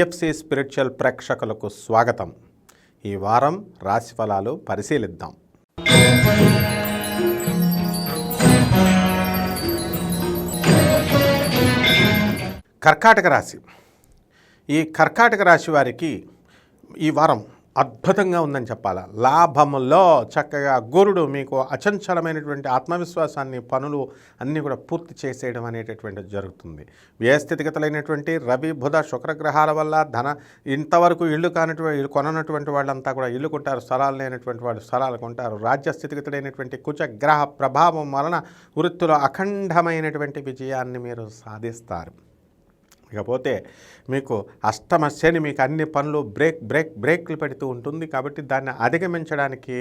తులసి spiritual ప్రేక్షకులకు స్వాగతం. ఈ వారం రాశి ఫలాలు పరిశీలిద్దాం. కర్కాటక రాశి. ఈ కర్కాటక రాశి వారికి ఈ వారం అద్భుతంగా ఉందని చెప్పాలి? లాభంలో చక్కగా గురుడు మీకు అచంచలమైనటువంటి ఆత్మవిశ్వాసాన్ని పనులు అన్నీ కూడా పూర్తి చేసేయడం అనేటటువంటి జరుగుతుంది. వ్యయస్థితిగతులైనటువంటి రవి బుధ శుక్రగ్రహాల వల్ల ధన ఇంతవరకు ఇల్లు కానటువంటి ఇల్లు కొననటువంటి వాళ్ళంతా కూడా ఇల్లు కొంటారు స్థలాలు లేనటువంటి వాళ్ళు స్థలాలు కొంటారు. రాజ్య స్థితిగతులైనటువంటి కుచ ప్రభావం వలన వృత్తిలో అఖండమైనటువంటి విజయాన్ని మీరు సాధిస్తారు. ఇకపోతే మీకు అష్టమ శని మీకు అన్ని పనులు బ్రేక్ బ్రేక్ బ్రేక్లు పెడుతూ ఉంటుంది కాబట్టి దాన్ని అధిగమించడానికి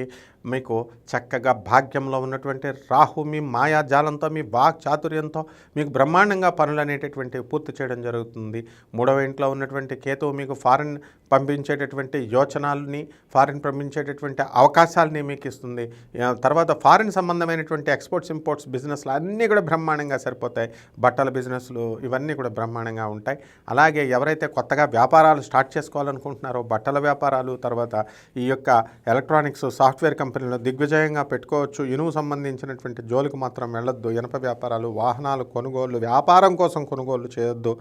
మీకు చక్కగా భాగ్యంలో ఉన్నటువంటి రాహు మీ మాయాజాలంతో మీ వాక్ చాతుర్యంతో మీకు బ్రహ్మాండంగా పనులు అనేటటువంటి పూర్తి చేయడం జరుగుతుంది. మూడవ ఇంట్లో ఉన్నటువంటి కేతువు మీకు ఫారిన్ పంపించేటటువంటి యోచనాలని ఫారిన్ పంపించేటటువంటి అవకాశాలని మీకు ఇస్తుంది. తర్వాత ఫారిన్ సంబంధమైనటువంటి ఎక్స్పోర్ట్స్ ఇంపోర్ట్స్ బిజినెస్లు అన్నీ కూడా బ్రహ్మాండంగా సరిపోతాయి. బట్టల బిజినెస్లు ఇవన్నీ కూడా బ్రహ్మాండంగా ఉంటాయి ఉంటాయి. అలాగే ఎవరైతే కొత్తగా వ్యాపారాలు స్టార్ట్ చేసుకోవాలనుకుంటున్నారో బట్టల వ్యాపారాలు తర్వాత ఈ యొక్క ఎలక్ట్రానిక్స్ సాఫ్ట్వేర్ కంపెనీలు దిగ్విజయంగా పెట్టుకోవచ్చు. ఇనుము సంబంధించినటువంటి జోలికి మాత్రం వెళ్ళొద్దు. ఇనప వ్యాపారాలు వాహనాలు కొనుగోలు వ్యాపారం కోసం కొనుగోలు చేయొద్దు.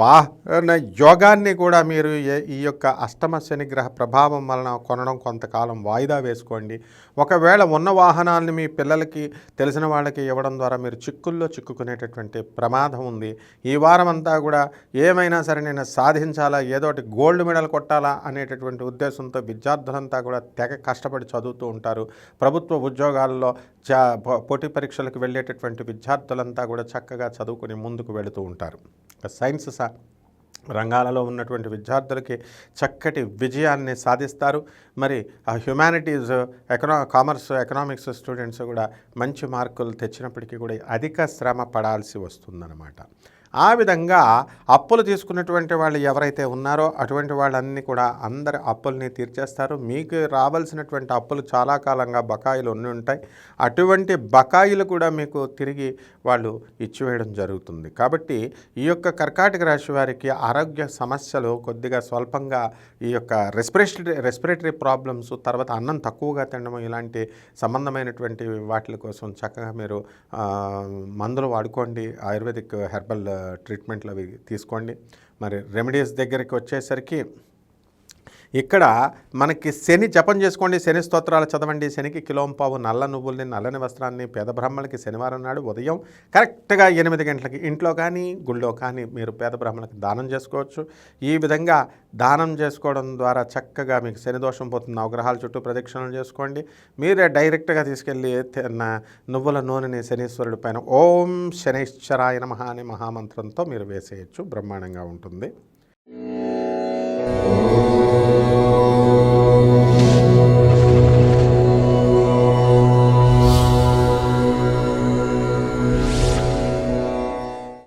వాహన యోగాన్ని కూడా మీరు ఏ- ఈ యొక్క అష్టమ శనిగ్రహ ప్రభావం వలన కొనడం కొంతకాలం వాయిదా వేసుకోండి. ఒకవేళ ఉన్న వాహనాన్ని మీ పిల్లలకి తెలిసిన వాళ్ళకి ఇవ్వడం ద్వారా మీరు చిక్కుల్లో చిక్కుకునేటటువంటి ప్రమాదం ఉంది. ఈ వారం అంతా కూడా ఏమైనా సరే నేను సాధించాలా ఏదో ఒకటి గోల్డ్ మెడల్ కొట్టాలా అనేటటువంటి ఉద్దేశంతో విద్యార్థులంతా కూడా తెగ కష్టపడి చదువుతూ ఉంటారు. ప్రభుత్వ ఉద్యోగాల్లో చా పోటీ పరీక్షలకు వెళ్ళేటటువంటి విద్యార్థులంతా కూడా చక్కగా చదువుకుని ముందుకు వెళుతూ ఉంటారు. Sciences are రంగాలలో ఉన్నటువంటి విద్యార్థులకి చక్కటి విజయాన్ని సాధిస్తారు. మరి ఆ హ్యుమానిటీస్ ఎకనా కామర్స్ ఎకనామిక్స్ స్టూడెంట్స్ కూడా మంచి మార్కులు తెచ్చినప్పటికీ కూడా అధిక శ్రమ పడాల్సి వస్తుందన్నమాట. ఆ విధంగా అప్పులు తీసుకున్నటువంటి వాళ్ళు ఎవరైతే ఉన్నారో అటువంటి వాళ్ళన్నీ కూడా అందరి అప్పుల్ని తీర్చేస్తారు. మీకు రావాల్సినటువంటి అప్పులు చాలా కాలంగా బకాయిలు ఉండి ఉంటాయి. అటువంటి బకాయిలు కూడా మీకు తిరిగి వాళ్ళు ఇచ్చివేయడం జరుగుతుంది. కాబట్టి ఈ యొక్క కర్కాటక రాశి వారికి ఆరోగ్య సమస్యలు కొద్దిగా స్వల్పంగా ఈ యొక్క రెస్పిరేటరీ రెస్పిరేటరీ ప్రాబ్లమ్స్ తర్వాత అన్నం తక్కువగా తినడం ఇలాంటి సంబంధమైనటువంటి వాటి కోసం చక్కగా మీరు మందులు వాడుకోండి ఆయుర్వేదిక్ హెర్బల్ ట్రీట్మెంట్లు అవి తీసుకోండి. మరి రెమెడీస్ దగ్గరికి వచ్చేసరికి ఇక్కడ మనకి శని జపం చేసుకోండి శని స్తోత్రాలు చదవండి శనికి కిలోంపావు నల్ల నువ్వుల్ని నల్లని వస్త్రాన్ని పేద బ్రాహ్మణులకి శనివారం నాడు ఉదయం కరెక్ట్గా ఎనిమిది గంటలకి ఇంట్లో కానీ గుళ్ళో కానీ మీరు పేద బ్రాహ్మణులకి దానం చేసుకోవచ్చు. ఈ విధంగా దానం చేసుకోవడం ద్వారా చక్కగా మీకు శని దోషం పోతుంది. నవగ్రహాల చుట్టూ ప్రదక్షిణలు చేసుకోండి. మీరే డైరెక్ట్గా తీసుకెళ్ళి నువ్వుల నూనెని శనీశ్వరుడి పైన ఓం శనైశ్వరాయ నమః అనే మహామంత్రంతో మీరు వేసేయచ్చు. బ్రహ్మాండంగా ఉంటుంది.